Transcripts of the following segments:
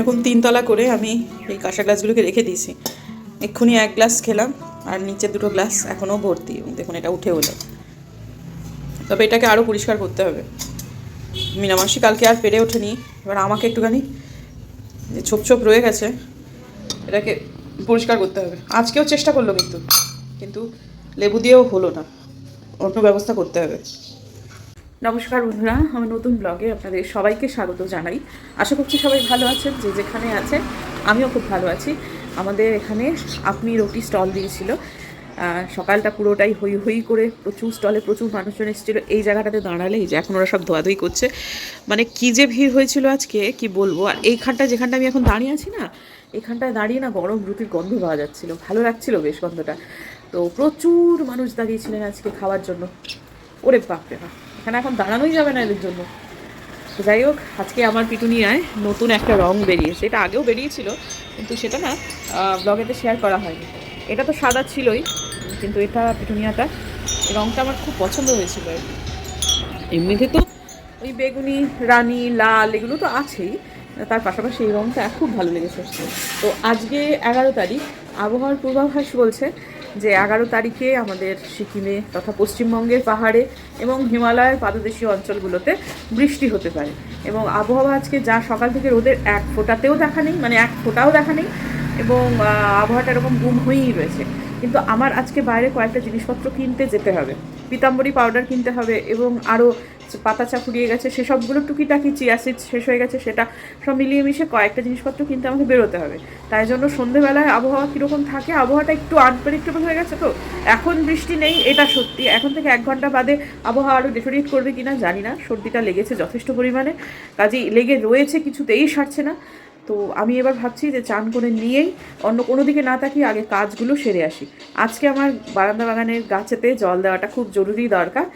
এরকম তিনতলা করে আমি এই কাঁসা গ্লাসগুলোকে রেখে দিয়েছি। এক্ষুনি এক গ্লাস খেলাম, আর নিচে দুটো গ্লাস এখনও ভর্তি দেখুন এটা উঠে হলো তবে এটাকে আরও পরিষ্কার করতে হবে। মিনামাসি কালকে আর পেরে ওঠেনি। এবার আমাকে একটুখানি ছোপ ছোপ রয়ে গেছে, এটাকে পরিষ্কার করতে হবে। আজকেও চেষ্টা করল কিন্তু কিন্তু লেবু দিয়েও হলো না। অন্য ব্যবস্থা করতে হবে। নমস্কার বন্ধুরা, আমার নতুন ব্লগে আপনাদের সবাইকে স্বাগত জানাই। আশা করছি সবাই ভালো আছেন, যে যেখানে আছেন, আমিও খুব ভালো আছি। আমাদের এখানে আপনি রুটি স্টল দিয়েছিল। সকালটা পুরোটাই হই হই করে প্রচুর স্টলে প্রচুর মানুষজন এসেছিল। এই জায়গাটাতে দাঁড়ালে এই যে এখন ওরা সব ধোয়াধুয়ি করছে। মানে কি যে ভিড় হয়েছিল আজকে, কি বলব? আর এইখানটা যেখানটা আমি এখন দাঁড়িয়ে আছি না, এখানটায় দাঁড়িয়ে না গরম রুটির গন্ধ পাওয়া যাচ্ছিল। ভালো লাগছিল বেশ গন্ধটা। তো প্রচুর মানুষ দাঁড়িয়েছিলেন আজকে খাওয়ার জন্য। ওরে বাপরে বাপ। এখানে এখন দাঁড়ানোই যাবে না এদের জন্য। যাই হোক, আজকে আমার পিটুনিয়ায় নতুন একটা রং বেরিয়েছে। এটা আগেও বেরিয়েছিল, কিন্তু সেটা না ব্লগেতে শেয়ার করা হয়নি। এটা তো সাদা ছিলই, কিন্তু এটা পিটুনিয়াটা রংটা আমার খুব পছন্দ হয়েছিল। এমনিতে তো ওই বেগুনি, রানী, লাল, এগুলো তো আছেই, তার পাশাপাশি এই রংটা খুব ভালো লেগেছে। তো আজকে এগারো তারিখ, আবহাওয়ার পূর্বাভাস বলছে যে এগারো তারিখে আমাদের সিকিমে তথা পশ্চিমবঙ্গের পাহাড়ে এবং হিমালয়ের পাদদেশীয় অঞ্চলগুলোতে বৃষ্টি হতে পারে। এবং আবহাওয়া আজকে যা সকাল থেকে রোদের এক ফোঁটাতেও দেখা নেই মানে এক ফোঁটাও দেখা নেই এবং আবহাওয়াটা এরকম গুম হয়েই রয়েছে। কিন্তু আমার আজকে বাইরে কয়েকটা জিনিসপত্র কিনতে যেতে হবে। পিতাম্বরী পাউডার কিনতে হবে এবং আরও পাতা চা ফুরিয়ে গেছে সেসবগুলো টুকিটাকি চিয়া শেষ হয়ে গেছে, সেটা সব মিলিয়ে মিশে কয়েকটা জিনিসপত্র কিন্তু আমাকে বেরোতে হবে। তাই জন্য সন্ধেবেলায় আবহাওয়া কীরকম থাকে, আবহাওয়াটা একটু আনপ্রেডিক্টেবল হয়ে গেছে তো? এখন বৃষ্টি নেই, এটা সত্যি। এখন থেকে এক ঘণ্টা বাদে আবহাওয়া আরও ডেটোরিয়েট করবে কি না জানি না। সর্দিটা লেগেছে যথেষ্ট পরিমাণে। কাজেই লেগে রয়েছে কিছুতেই, সারছে না। তো আমি এবার ভাবছি যে চান করে নিয়েই অন্য কোনো দিকে না তাকিয়ে আগে কাজগুলো সেরে আসি। আজকে আমার বারান্দা বাগানের গাছেতে জল দেওয়াটা খুব জরুরি দরকার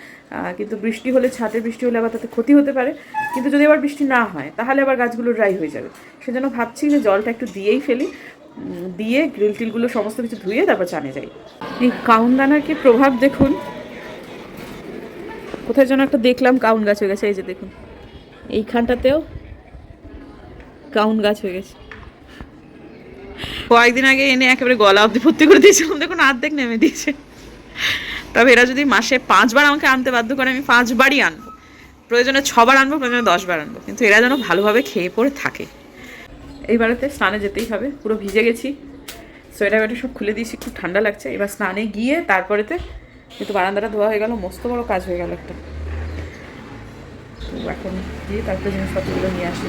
কিন্তু বৃষ্টি হলে ছাটের বৃষ্টি হলে আবার তাতে ক্ষতি হতে পারে। কিন্তু যদি আবার বৃষ্টি না হয়, তাহলে আবার গাছগুলো ড্রাই হয়ে যাবে। সেজন্য ভাবছি যে জলটা একটু দিয়েই ফেলি। দিয়ে গ্রিল টিলগুলো সমস্ত কিছু ধুয়ে তারপর চানে যাই। এই কাউন দানার কি প্রভাব দেখুন? কোথায় যেন একটা দেখলাম কাউন গাছ হয়ে গেছে, এই যে দেখুন। এইখানটাতেও কাউন গাছ হয়ে গেছে। কয়েকদিন আগে এনে একেবারে গলা অব্দি ভর্তি করে দিয়েছিলাম। দেখুন, আর্ধেক নেমে দিয়েছে। তবে এরা যদি মাসে পাঁচবার আমাকে আনতে বাধ্য করে, আমি পাঁচবারই আনব। প্রয়োজনে ছবার আনব, প্রয়োজনে দশবার আনব। কিন্তু এরা যেন ভালোভাবে খেয়ে পড়ে থাকে। এইবারেতে স্নানে যেতেই হবে। পুরো ভিজে গেছি। সোয়েটার ওয়েটার সব খুলে দিয়েছি, খুব ঠান্ডা লাগছে। এবার স্নানে গিয়ে তারপরেতে কিন্তু বারান্দাটা ধোয়া হয়ে গেল, মস্ত বড় কাজ হয়ে গেল একটা। তো এখন গিয়ে তারপরে জিনিসপত্রগুলো নিয়ে আসি।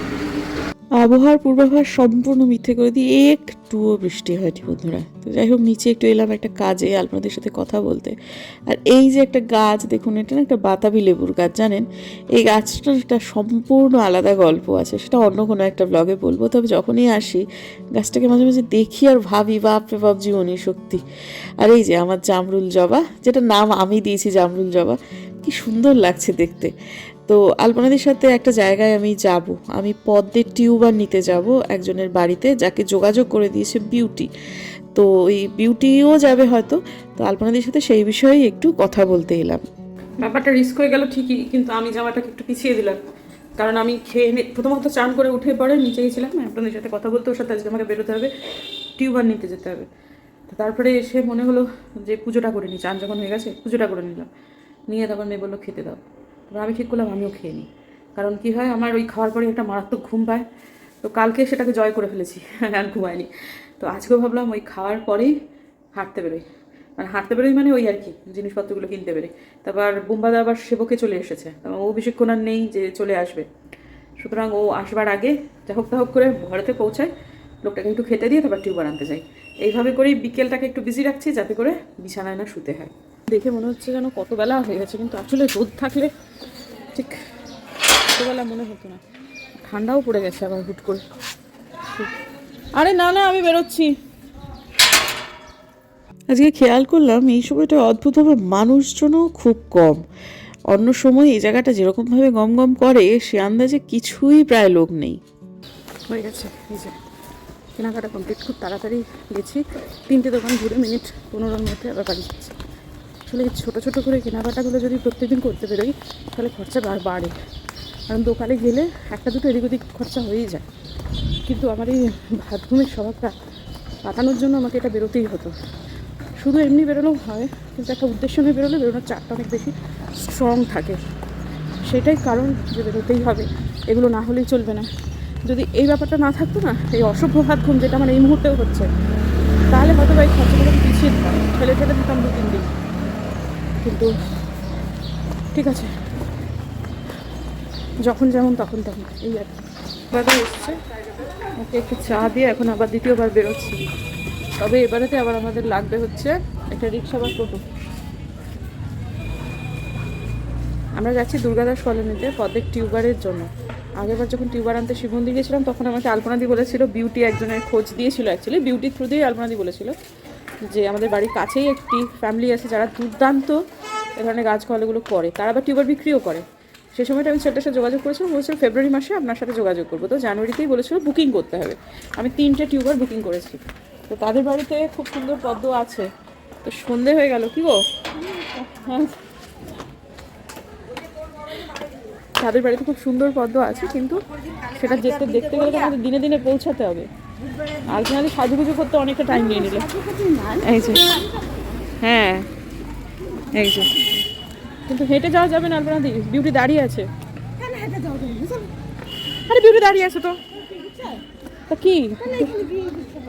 আবহাওয়ার পূর্বাভাস সম্পূর্ণ মিথ্যে করে দিয়ে একটুও বৃষ্টি হয়নি, বন্ধুরা। তো যাই হোক, নিচে একটু এলাম একটা কাজে আপনাদের সাথে কথা বলতে। আর এই যে একটা গাছ, দেখুন, এটা না একটা বাতাবি লেবুর গাছ, জানেন? এই গাছটার একটা সম্পূর্ণ আলাদা গল্প আছে, সেটা অন্য কোনো একটা ব্লগে বলব। তবে যখনই আসি, গাছটাকে মাঝে মাঝে দেখি আর ভাবি বাপরে বাপ, জীবনী শক্তি। আর এই যে আমার জামরুল জবা যেটা নাম আমি দিয়েছি জামরুল জবা, কি সুন্দর লাগছে দেখতে। তো আলপনাদির সাথে একটা জায়গায় আমি যাব। আমি পদ্মের টিউবার নিতে যাব একজনের বাড়িতে, যাকে যোগাযোগ করে দিয়েছে বিউটি। তো ওই বিউটিও যাবে হয়তো। তো আলপনাদির সাথে সেই বিষয়ে একটু কথা বলতে এলাম। ব্যাপারটা রিস্ক হয়ে গেল ঠিকই, কিন্তু আমি জামাটাকে একটু পিছিয়ে দিলাম। কারণ আমি খেয়ে প্রথমত চান করে উঠে পরে নিচে গেছিলাম আপনাদের সাথে কথা বলতে, ওর সাথে আজকে আমাকে বেরোতে হবে, টিউবার নিতে যেতে হবে। তারপরে এসে মনে হলো যে পুজোটা করে নিই চান যখন হয়ে গেছে, পুজোটা করে নিলাম। নিয়ে তখন মেয়ে বলল, খেতে দাও। তারপর আমি ঠিক করলাম, আমিও খেয়ে নিই। কারণ কী হয়, আমার ওই খাওয়ার পরে একটা মারাত্মক ঘুম পায়। তো কালকে সেটাকে জয় করে ফেলেছি আর ঘুমায়নি তো আজকেও ভাবলাম ওই খাওয়ার পরেই হাঁটতে বেরোই। মানে হাঁটতে বেরোই মানে ওই আর কি, জিনিসপত্রগুলো কিনতে বেরোই। তারপর বোম্বাদা আবার সেবকে চলে এসেছে। ও বেশিক্ষণ আর নেই যে চলে আসবে। সুতরাং ও আসবার আগে যা হোক তা হোক করে ঘরেতে পৌঁছায়, লোকটাকে একটু খেতে দিয়ে তারপর টিউবার আনতে যাই এইভাবে করেই বিকেলটাকে একটু বিজি রাখছি যাতে করে বিছানায় না শুতে হয়। দেখে মনে হচ্ছে যেন কত বেলা হয়ে গেছে কিন্তু আসলে রোদ থাকলে ঠিক ছোটোবেলা মনে হতো না। ঠান্ডাও পড়ে গেছে আবার হুট করে। আরে না না আমি বেরোচ্ছি। আজকে খেয়াল করলাম এই সময়টা অদ্ভুতভাবে মানুষজনও খুব কম। অন্য সময় এই জায়গাটা যেরকমভাবে গম গম করে সে আন্দাজে কিছুই প্রায় লোক নেই। হয়ে গেছে এই যে কেনাকাটা কমপ্লিট খুব তাড়াতাড়ি গেছি। তিনটে দোকান ঘুরে মিনিট পনেরোর মধ্যে আবার বাড়ি যাচ্ছি আসলে ছোটো ছোটো করে কেনাকাটাগুলো যদি প্রত্যেকদিন করতে বেরোই, তাহলে খরচা বাড়ে। কারণ দোকানে গেলে একটা দুটো এদিক ওদিক খরচা হয়েই যায়। কিন্তু আমার এই বাথরুমের স্বভাবটা কাটানোর জন্য আমাকে এটা বেরোতেই হতো। শুধু এমনি বেরোলেও হয়, কিন্তু একটা উদ্দেশ্য নিয়ে বেরোলে বেরোনোর চারটা অনেক বেশি স্ট্রং থাকে। সেটাই কারণ যে বেরোতেই হবে। এগুলো না হলেই চলবে না। যদি এই ব্যাপারটা না থাকতো না, এই অসভ্য হাত ঘুম যেটা আমার এই মুহূর্তেও হচ্ছে, তাহলে হয়তো বা এই পিছিয়ে দিতাম। ঠেলে ঠেলে দিতাম দু তিন দিন। কিন্তু ঠিক আছে। যখন যেমন তখন তেমন এই আর কি। দাদা এসছে। ওকে একটু চা দিয়ে এখন আবার দ্বিতীয়বার বেরোচ্ছি। তবে এবারেতে আবার আমাদের লাগবে হচ্ছে একটা রিক্সা বা টোটো। আমরা যাচ্ছি দুর্গাদাস কলোনিতে পদ্মের টিউবারের জন্য। আগেরবার যখন টিউবার আনতে শিব মন্দির গেছিলাম তখন আমাকে আলপনাদি বলেছিল, বিউটি একজনের খোঁজ দিয়েছিল অ্যাকচুয়ালি বিউটির থ্রু দিয়েই আলপনাদি বলেছিল। যে আমাদের বাড়ির কাছেই একটি ফ্যামিলি আছে যারা দুর্দান্ত এ ধরনের গাছপালাগুলো করে। তারা আবার টিউবার বিক্রিও করে। সে সময়টা আমি ছেলেটার সাথে যোগাযোগ করেছিলাম। বলেছিলাম ফেব্রুয়ারি মাসে আপনার সাথে যোগাযোগ করব। তো জানুয়ারিতেই বলেছিল বুকিং করতে হবে। আমি তিনটে টিউবার বুকিং করেছি। তো তাদের বাড়িতে খুব সুন্দর পদ্ম আছে। তো সন্ধে হয়ে গেল। কি গো? হ্যাঁ তাদের বাড়িতে খুব সুন্দর পদ্ম আছে, কিন্তু সেটা দেখতে দেখতে গেলে তো আমাদের দিনে দিনে পৌঁছাতে হবে। আর নাহলে সাজুগুজু করতে অনেকটা টাইম নিয়ে নিলে। এই যে। হ্যাঁ। এই যে। কিন্তু হেঁটে যাওয়া যাবে না আপনার বিউটি দাঁড়িয়ে আছে। আরে বিউটি দাঁড়িয়ে আছে তো। তা কি?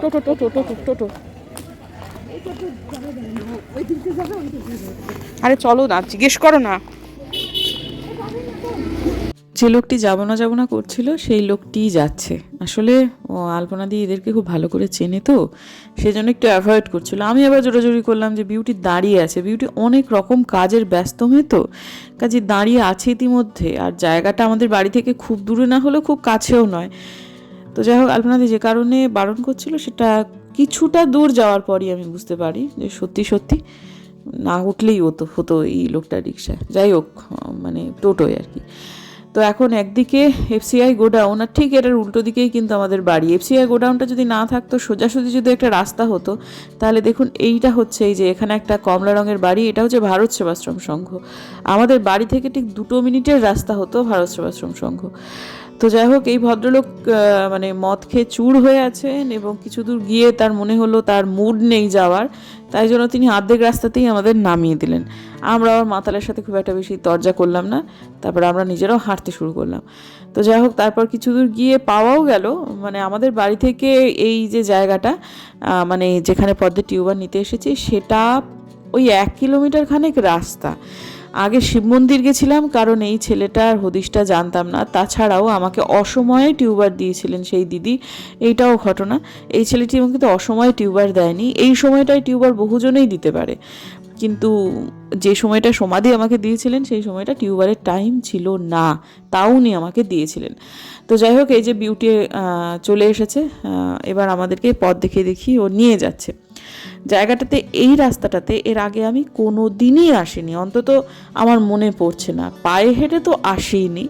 টোটো টোটো টোটো টোটো। আরে চলো না, জিজ্ঞেস করো না। যে লোকটি যাব না যাব না করছিল, সেই লোকটিই যাচ্ছে। আসলে, ও আলপনা দিয়ে এদেরকে খুব ভালো করে চেনে তো সেই জন্য একটু অ্যাভয়েড করছিল। আমি আবার জোরাজোরি করলাম যে বিউটি দাঁড়িয়ে আছে। বিউটি অনেক রকম কাজের ব্যস্ত হয়ে তো, কাজে দাঁড়িয়ে আছে ইতিমধ্যে। আর জায়গাটা আমাদের বাড়ি থেকে খুব দূরে না হলেও খুব কাছেও নয়। তো যাই হোক আলপনাদি যে কারণে বারণ করছিল, সেটা কিছুটা দূর যাওয়ার পরই আমি বুঝতে পারি যে, সত্যি সত্যি না উঠলেই হতো হতো এই লোকটা রিক্সা যাই হোক মানে টোটোয় আর কি। তো এখন একদিকে এফসিআই গোডাউন আর ঠিক এটার উল্টো দিকেই কিন্তু আমাদের বাড়ি। এফসিআই গোডাউনটা যদি না থাকতো, সোজাসুজি যদি একটা রাস্তা হতো, তাহলে দেখুন এইটা হচ্ছে এই যে এখানে একটা কমলা রঙের বাড়ি, এটা হচ্ছে ভারত সেবাশ্রম সংঘ। আমাদের বাড়ি থেকে ঠিক দুটো মিনিটের রাস্তা হতো ভারত সেবাশ্রম সংঘ। তো যাই হোক, এই ভদ্রলোক মানে মদ খেয়ে চুর হয়ে আছেন এবং কিছু দূর গিয়ে তার মনে হলো তার মুড নেই যাওয়ার, তাই জন্য তিনি আর্ধেক রাস্তাতেই আমাদের নামিয়ে দিলেন। আমরা আবার মাতালের সাথে খুব একটা বেশি তর্জা করলাম না, তারপর আমরা নিজেরাও হাঁটতে শুরু করলাম। তো যাই হোক, তারপর কিছু দূর গিয়ে পাওয়াও গেল মানে আমাদের বাড়ি থেকে এই যে জায়গাটা মানে যেখানে পদ্মের টিউবার নিতে এসেছি, সেটা ওই এক কিলোমিটার খানেক রাস্তা। আগে শিব মন্দির গেছিলাম, কারণ এই ছেলেটার হদিশটা জানতাম না। তাছাড়াও আমাকে অসময়ে টিউবার দিয়েছিলেন সেই দিদি, এইটাও ঘটনা। এই ছেলেটি আমাকে কিন্তু অসময়ে টিউবার দেয়নি। এই সময়টায় টিউবার বহুজনেই দিতে পারে। কিন্তু যে সময়টা সমাধি আমাকে দিয়েছিলেন, সেই সময়টা টিউবারের টাইম ছিল না, তাও উনি আমাকে দিয়েছিলেন। তো যাই হোক, এই যে বিউটি চলে এসেছে এবার আমাদেরকে পথ দেখিয়ে দেখিয়ে ও নিয়ে যাচ্ছে। জায়গাটাতে, এই রাস্তাটাতে এর আগে আমি কোনো দিনই আসিনি। অন্তত আমার মনে পড়ছে না। পায়ে হেঁটে তো আসিনি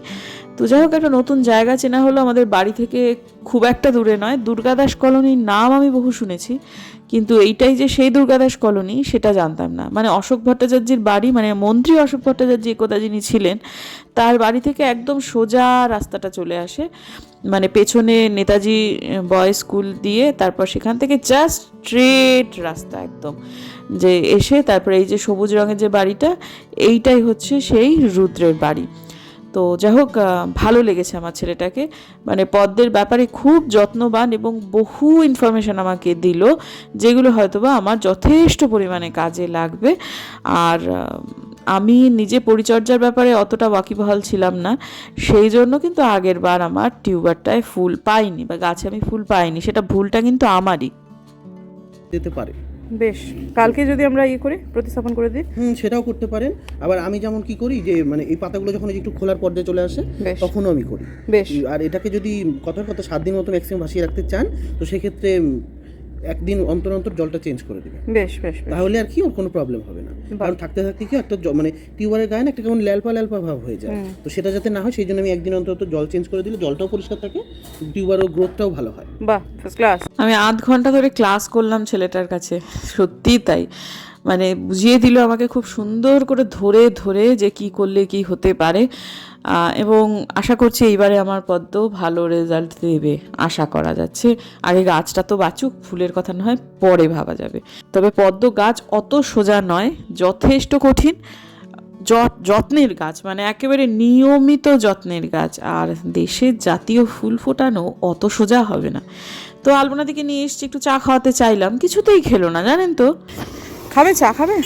তো যাই হোক, একটা নতুন জায়গা চেনা হলো আমাদের বাড়ি থেকে খুব একটা দূরে নয় দুর্গাদাস কলোনির নাম আমি বহু শুনেছি, কিন্তু এইটাই যে সেই দুর্গাদাস কলোনি সেটা জানতাম না। মানে অশোক ভট্টাচার্যের বাড়ি মানে মন্ত্রী অশোক ভট্টাচার্য একদা যিনি ছিলেন, তার বাড়ি থেকে একদম সোজা রাস্তাটা চলে আসে। মানে পেছনে নেতাজি বয় স্কুল দিয়ে তারপর সেখান থেকে জাস্ট স্ট্রেট রাস্তা একদম। যে এসে তারপরে এই যে সবুজ রঙের যে বাড়িটা, এইটাই হচ্ছে সেই রুদ্রের বাড়ি। তো যাই হোক ভালো লেগেছে আমার ছেলেটাকে। মানে পদ্মের ব্যাপারে খুব যত্নবান এবং বহু ইনফরমেশন আমাকে দিল, যেগুলো হয়তোবা আমার যথেষ্ট পরিমাণে কাজে লাগবে। আর আমি নিজে পরিচর্যার ব্যাপারে অতটা ওয়াকিবহাল ছিলাম না। সেই জন্য কিন্তু আগের বার আমার টিউবারটায় ফুল পাইনি বা গাছে আমি ফুল পাইনি, সেটা ভুলটা কিন্তু আমারই। যেতে পারে। বেশ কালকে যদি আমরা ইয়ে করি প্রতিস্থাপন করে দিই? হুম সেটাও করতে পারেন। আবার আমি যেমন কি করি যে মানে এই পাতাগুলো যখন একটু খোলার পর্যায়ে চলে আসে। তখনও আমি করি। বেশ। আর এটাকে যদি কথার কথা সাত দিন মতো ম্যাক্সিমাম ভাসিয়ে রাখতে চান তো সেক্ষেত্রে একদিন অন্তর অন্তর জলটা চেঞ্জ করে দেবেন বেশ বেশ বেশ। তাহলে আর কি ওর কোনো প্রবলেম হবে না। কারণ থাকতে থাকতে কি একটা মানে টিউবারের গায়ে না একটা কেমন ল্যালপা ল্যালপা ভাব হয়ে যায়। তো সেটা যাতে না হয় সেই জন্য আমি একদিন অন্তর অন্তর জল চেঞ্জ করে দিলে জলটাও পরিষ্কার থাকে টিউবারের গ্রোথটাও ভালো হয়। বাহ ফার্স্ট ক্লাস আমি আধ ঘণ্টা ধরে ক্লাস করলাম ছেলেটার কাছে সত্যিই তাই। মানে বুঝিয়ে দিল আমাকে খুব সুন্দর করে ধরে ধরে যে কি করলে কি হতে পারে। এবং আশা করছি এইবারে আমার পদ্ম ভালো রেজাল্ট দেবে আশা করা যাচ্ছে। আগে গাছটা তো বাঁচুক ফুলের কথা নয় পরে ভাবা যাবে। তবে পদ্ম গাছ অত সোজা নয় যথেষ্ট কঠিন যত- যত্নের গাছ মানে একেবারে নিয়মিত যত্নের গাছ। আর দেশের জাতীয় ফুল ফোটানো অত সোজা হবে না। তো আলপনা দিকে নিয়ে এসছি একটু চা খাওয়াতে চাইলাম কিছুতেই খেলো না জানেন তো? খাবে চা খাবে?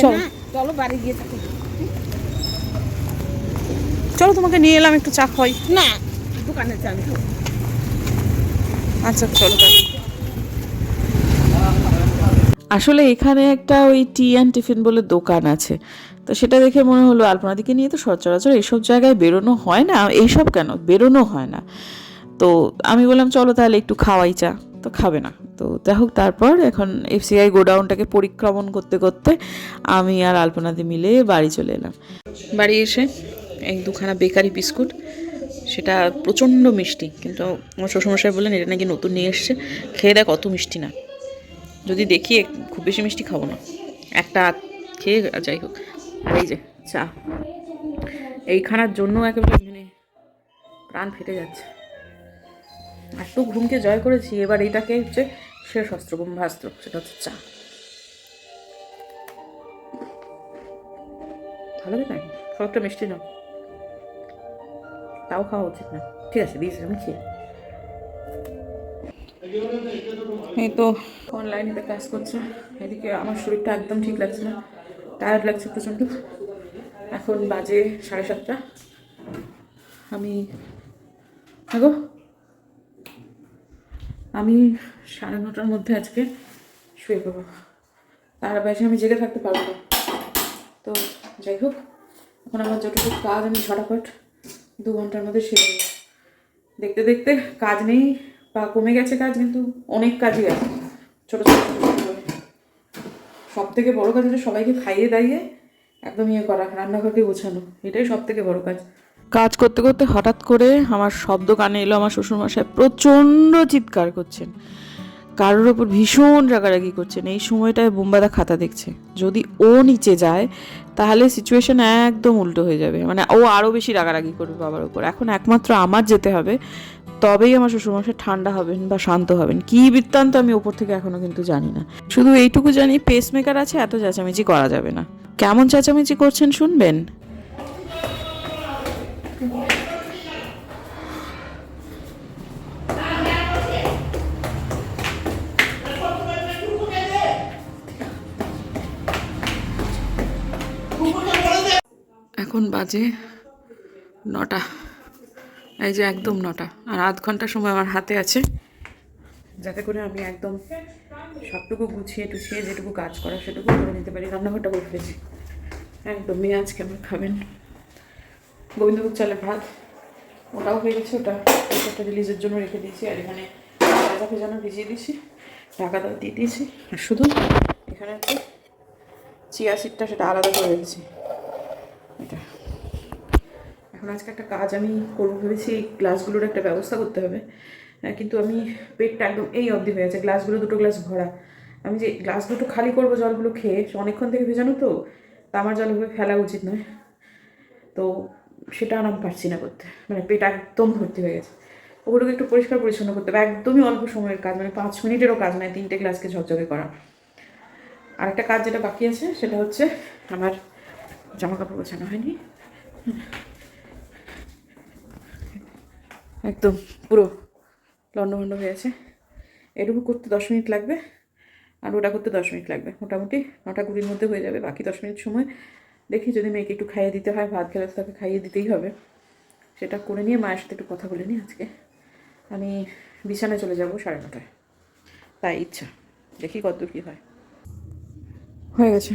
চলো। চলো বাড়ি গিয়ে থাকি। চলো তোমাকে নিয়ে এলাম একটু চা খাওয়াই। না দোকানে চান আচ্ছা চলো তাহলে। আসলে এখানে একটা ওই টি অ্যান্ড টিফিন বলে দোকান আছে। তো সেটা দেখে মনে হলো আলপনাদিকে নিয়ে তো সচরাচর এইসব জায়গায় বেরোনো হয় না। এইসব কেন? বেরোনো হয় না। তো আমি বললাম চলো তাহলে একটু খাওয়াই চা। তো খাবে না। তো যাই হোক তারপর এখন এফসিআই গোডাউনটাকে পরিক্রমণ করতে করতে আমি আর আলপনাদি মিলে বাড়ি চলে এলাম। বাড়ি এসে? এই দুখানা বেকারি বিস্কুট, সেটা প্রচণ্ড মিষ্টি। কিন্তু আমার শ্বশুরমশাই বললেন, এটা নাকি নতুন নিয়ে এসছে। খেয়ে দেখ, অত মিষ্টি না। যদি দেখি, খুব বেশি মিষ্টি খাব না। একটা খেয়ে যাই হোক। আর এই যে, চা। এইখানার জন্য একেবারে মানে প্রাণ ফেটে যাচ্ছে। এত ঘুমকে জয় করেছি, এবার এইটাকে হচ্ছে শেষ অস্ত্র ব্রহ্মাস্ত্র, সেটা হচ্ছে চা। ভালো খুব একটা মিষ্টি না তাও খাওয়া উচিত না ঠিক আছে দিয়েছি আমি খেয়ে এই তো অনলাইনেতে কাজ করছে। এদিকে আমার শরীরটা একদম ঠিক লাগছে না। টায়ার্ড লাগছে প্রচণ্ড। এখন বাজে সাড়ে সাতটা। আমি হ্যাঁ আমি সাড়ে নটার মধ্যে আজকে শুয়ে পড়ব। তার বেশি আমি জেগে থাকতে পারব না। তো যাই হোক এখন আমার যতটুকু কাজ আমি ঝটাফট দু ঘণ্টার মধ্যে সেরে দেখতে দেখতে কাজ নেই, বা কমে গেছে কাজ, কিন্তু অনেক কাজই আছে। ছোটো ছোটো সব থেকে বড়ো কাজ হচ্ছে সবাইকে খাইয়ে দাইয়ে একদম ইয়ে করা, রান্নাঘরকে গোছানো। এটাই সব থেকে বড়ো কাজ। কাজ করতে করতে হঠাৎ করে আমার শব্দ কানে এলো, আমার শ্বশুরমশাই প্রচণ্ড চিৎকার করছেন। কারোর ওপর ভীষণ রাগারাগি করছেন। এই সময়টায় বোম্বাদা খাতা দেখছে। যদি ও নিচে যায়, তাহলে সিচুয়েশন একদম উল্টো হয়ে যাবে। মানে ও আরও বেশি রাগারাগি করবে বাবার ওপর এখন একমাত্র আমার যেতে হবে। তবেই আমার শ্বশুরমশাই ঠান্ডা হবেন বা শান্ত হবেন। কী বৃত্তান্ত আমি ওপর থেকে এখনও কিন্তু জানি না। শুধু এইটুকু জানি পেসমেকার আছে, এত চেঁচামেচি করা যাবে না। কেমন চেঁচামেচি করছেন শুনবেন? এখন বাজে নটা। এই যে একদম নটা। আর আধ ঘণ্টা সময় আমার হাতে আছে। যাতে করে আমি একদম সবটুকু গুছিয়ে টুছিয়ে যেটুকু কাজ করা সেটুকু করে নিতে পারি। রান্নাঘরটা করে ফেলেছি একদম মেয়ে আজকে আমার খাবেন? গোবিন্দভোগ চালের ভাত। ওটাও হয়ে গেছে। ওটা একটা রিলিজের জন্য রেখে দিয়েছি। আর এখানে ভাজা ভেজানো ভিজিয়ে দিয়েছি। ঢাকা দাও, দিয়ে দিয়েছি। আর শুধু এখানে চিয়া সিটটা সেটা আলাদা করে রেখেছি। এখন আজকে একটা কাজ আমি করব ভেবেছি, এই গ্লাসগুলোর একটা ব্যবস্থা করতে হবে। কিন্তু আমি পেটটা একদম এই অবধি হয়ে আছে গ্লাসগুলো দুটো গ্লাস ভরা। আমি যে গ্লাস দুটো খালি করব জলগুলো খেয়ে অনেকক্ষণ থেকে ভেজানো তো, তা আমার জলগুলো ফেলা উচিত নয়। তো সেটা আর আমি পারছি না করতে মানে পেট একদম ভর্তি হয়ে গেছে। ওগুলোকে একটু পরিষ্কার পরিচ্ছন্ন করতে হবে, একদমই অল্প সময়ের কাজ মানে পাঁচ মিনিটেরও কাজ নয়, তিনটে গ্লাসকে ঝকঝকে করা। আর একটা কাজ যেটা বাকি আছে, সেটা হচ্ছে আমার জামা কাপড় গোছানো হয়নি। একদম পুরো লন্ডভন্ড হয়ে আছে। এটুকু করতে দশ মিনিট লাগবে আর ওটা করতে দশ মিনিট লাগবে। মোটামুটি নটা কুড়ির মধ্যে হয়ে যাবে। বাকি দশ মিনিট সময় দেখি যদি মেয়েকে একটু খাইয়ে দিতে হয়, ভাত খেলে তাকে খাইয়ে দিতেই হবে। সেটা করে নিয়ে মায়ের সাথে একটু কথা বলে নিই আজকে। আমি বিছানায় চলে যাব সাড়ে নটায়। তাই ইচ্ছা। দেখি কত কী হয়। হয়ে গেছে।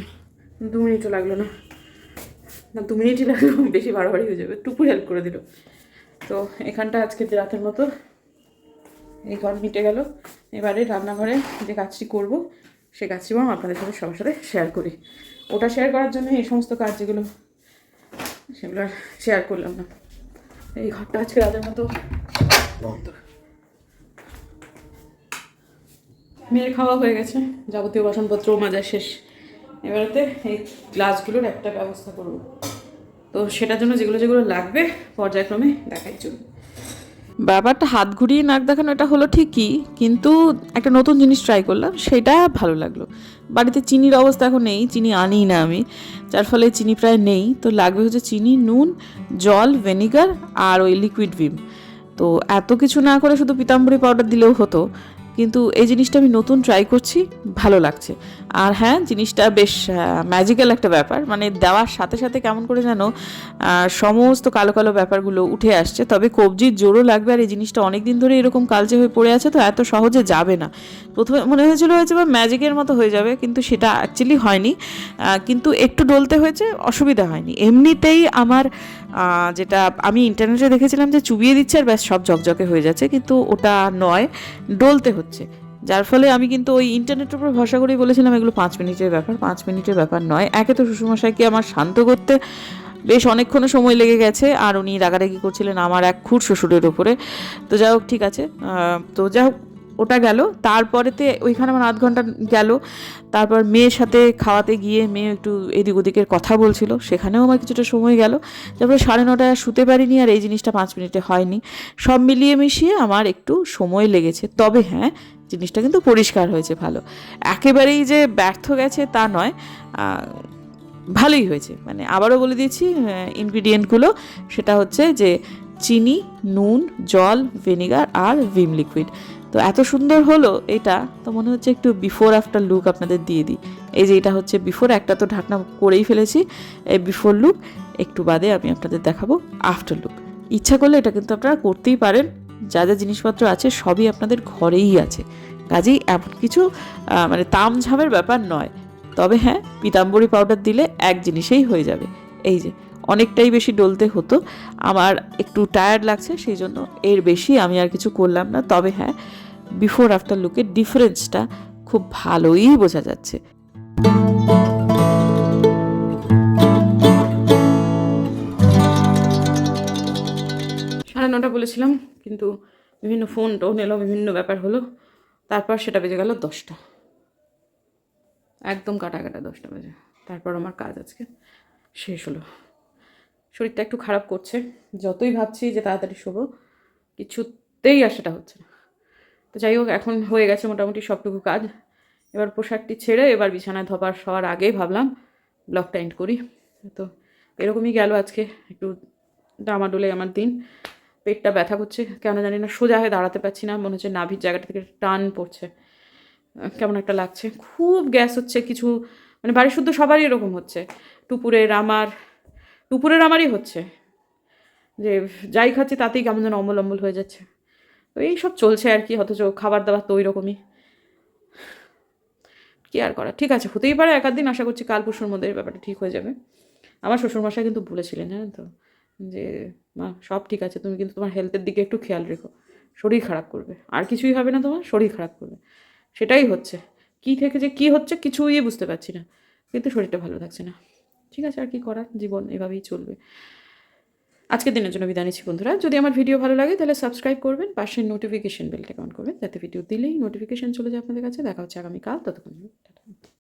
দু মিনিটও লাগল না। না, দু মিনিটই লাগল। বেশি বাড়াবাড়ি হয়ে যাবে। টুকু হেল্প করে দিল। তো এখানটা আজকে রাতের মতো। এই ঘর মিটে গেল। এবারে রান্নাঘরে যে কাজটি করব সেই কাজটি আমি আপনাদের সাথে সবার সাথে শেয়ার করি। ওটা শেয়ার করার জন্য এই সমস্ত কাজ যেগুলো, সেগুলো শেয়ার করলাম না। এই ঘরটা আজকে রাতের মতো। মেয়ের খাওয়া হয়ে গেছে। যাবতীয় বাসনপত্র মাজা শেষ। এবারেতে এই গ্লাসগুলোর একটা ব্যবস্থা করব। তো সেটার জন্য যেগুলো যেগুলো লাগবে পর্যায়ক্রমে দেখাই চলবে ব্যাপারটা হাত ঘুরিয়ে নাক দেখানো, এটা হলো ঠিকই, কিন্তু একটা নতুন জিনিস ট্রাই করলাম, সেটা ভালো লাগল। বাড়িতে চিনির অবস্থা এখন নেই, চিনি আনি না আমি, যার ফলে চিনি প্রায় নেই। তো লাগবে হচ্ছে চিনি, নুন, জল ভিনিগার আর ওই লিকুইড ভিম তো এত কিছু না করে শুধু পিতাম্বরী পাউডার দিলেও হতো কিন্তু এই জিনিসটা আমি নতুন ট্রাই করছি, ভালো লাগছে। আর হ্যাঁ জিনিসটা বেশ ম্যাজিক্যাল একটা ব্যাপার। মানে দেওয়ার সাথে সাথে কেমন করে যেন সমস্ত কালো কালো ব্যাপারগুলো উঠে আসছে। তবে কবজির জোরও লাগবে আর এই জিনিসটা অনেক দিন ধরে এরকম কালচে হয়ে পড়ে আছে, তো এত সহজে যাবে না। প্রথমে মনে হয়েছিল হয়েছে বা ম্যাজিকের মতো হয়ে যাবে, কিন্তু সেটা অ্যাকচুয়ালি হয়নি। কিন্তু একটু ডলতে হয়েছে, অসুবিধা হয়নি। এমনিতেই আমার যেটা আমি ইন্টারনেটে দেখেছিলাম যে চুবিয়ে দিচ্ছে আর ব্যাস সব জকজকে হয়ে যাচ্ছে, কিন্তু ওটা নয়, ডলতে হচ্ছে। যার ফলে আমি কিন্তু ওই ইন্টারনেটের উপর ভরসা করেই বলেছিলাম এগুলো পাঁচ মিনিটের ব্যাপার, পাঁচ মিনিটের ব্যাপার নয়। একে তো শ্বশুরমশাইকে আমার শান্ত করতে বেশ অনেকক্ষণ সময় লেগে গেছে, আর উনি রাগারাগি করছিলেন আমার এক খুর শ্বশুরের ওপরে তো যাই হোক, ঠিক আছে। তো যাই হোক ওটা গেল। তারপরেতে ওইখানে আমার আধ ঘণ্টা গেল। তারপর মেয়ের সাথে খাওয়াতে গিয়ে মেয়ে একটু এদিক ওদিকের কথা বলছিল। সেখানেও আমার কিছুটা সময় গেল। তারপরে সাড়ে নটায় শুতে পারিনি আর এই জিনিসটা পাঁচ মিনিটে হয়নি। সব মিলিয়ে মিশিয়ে আমার একটু সময় লেগেছে। তবে হ্যাঁ জিনিসটা কিন্তু পরিষ্কার হয়েছে ভালো। একেবারেই যে ব্যর্থ গেছে তা নয়। ভালোই হয়েছে। মানে আবারও বলে দিয়েছি ইনগ্রিডিয়েন্টগুলো সেটা হচ্ছে যে চিনি, নুন, জল ভিনিগার আর ভিম লিকুইড তো এত সুন্দর হলো এটা, তো মনে হচ্ছে একটু বিফোর আফটার লুক আপনাদের দিয়ে দিই। এই যে এটা হচ্ছে বিফোর একটা তো ঢাকনা করেই ফেলেছি। এই বিফোর লুক একটু বাদে আমি আপনাদের দেখাবো আফটার লুক ইচ্ছা করলে এটা কিন্তু আপনারা করতেই পারেন, যা যা জিনিসপত্র আছে সবই আপনাদের ঘরেই আছে। কাজেই এমন কিছু মানে তামঝামের ব্যাপার নয়। তবে হ্যাঁ পিতাম্বরী পাউডার দিলে এক জিনিসেই হয়ে যাবে। এই যে, অনেকটাই বেশি ডলতে হতো। আমার একটু টায়ার্ড লাগছে, সেই জন্য এর বেশি আমি আর কিছু করলাম না। তবে হ্যাঁ বিফোর আফটার লুকের ডিফারেন্সটা খুব ভালোই বোঝা যাচ্ছে। সাড়ে নটা বলেছিলাম, কিন্তু বিভিন্ন ফোন টোন এলো, বিভিন্ন ব্যাপার হলো। তারপর সেটা বেজে গেল দশটা। একদম কাটা কাটা দশটা বাজে। তারপর আমার কাজ আজকে শেষ হলো। শরীরটা একটু খারাপ করছে। যতই ভাবছি যে তাড়াতাড়ি শোবো, কিছুতেই আর সেটা হচ্ছে না। তো যাই হোক, এখন হয়ে গেছে মোটামুটি সবটুকু কাজ। এবার পোশাকটি ছেড়ে এবার বিছানায় ধপার শোয়ার আগেই ভাবলাম ব্লগটা এন্ড করি। তো এরকমই গেল আজকে, একটু ডামাডোলে আমার দিন। পেটটা ব্যথা করছে, কেন জানি না, সোজা হয়ে দাঁড়াতে পারছি না, মনে হচ্ছে নাভির জায়গাটা থেকে টান পড়ছে। কেমন একটা লাগছে। খুব গ্যাস হচ্ছে, কিছু মানে বাড়ি শুদ্ধ সবারই এরকম হচ্ছে। টুপুরের আমার, টুপুরের আমারই হচ্ছে। যে যাই খাচ্ছি তাতেই কেমন যেন অম্বল অম্বল হয়ে যাচ্ছে। তো এই সব চলছে আর কি, অথচ খাবার দাবার তো ওই রকমই কি আর করা ঠিক আছে, হতেই পারে এক দিন আশা করছি কাল পরশুর মধ্যে ব্যাপারটা ঠিক হয়ে যাবে। আমার শ্বশুরমশাই কিন্তু বলেছিলেন, জানেন তো? যে, মা, সব ঠিক আছে, তুমি কিন্তু তোমার হেলথের দিকে একটু খেয়াল রেখো। শরীর খারাপ করবে। আর কিছুই হবে না তোমার, শরীর খারাপ করবে। সেটাই হচ্ছে। কি থেকে যে কি হচ্ছে কিছুই বুঝতে পারছি না। কিন্তু শরীরটা ভালো থাকছে না। ঠিক আছে, আর কি করার? জীবন এভাবেই চলবে। আজকের দিনের জন্য বিদায় নিচ্ছি বন্ধুরা। যদি আমার ভিডিও ভালো লাগে তাহলে সাবস্ক্রাইব করবেন, পাশে নোটিফিকেশন বেলটা অন করবেন। যাতে ভিডিও দিলেই নোটিফিকেশন চলে যায় আপনাদের কাছে। দেখা হচ্ছে আগামীকাল। ততক্ষণ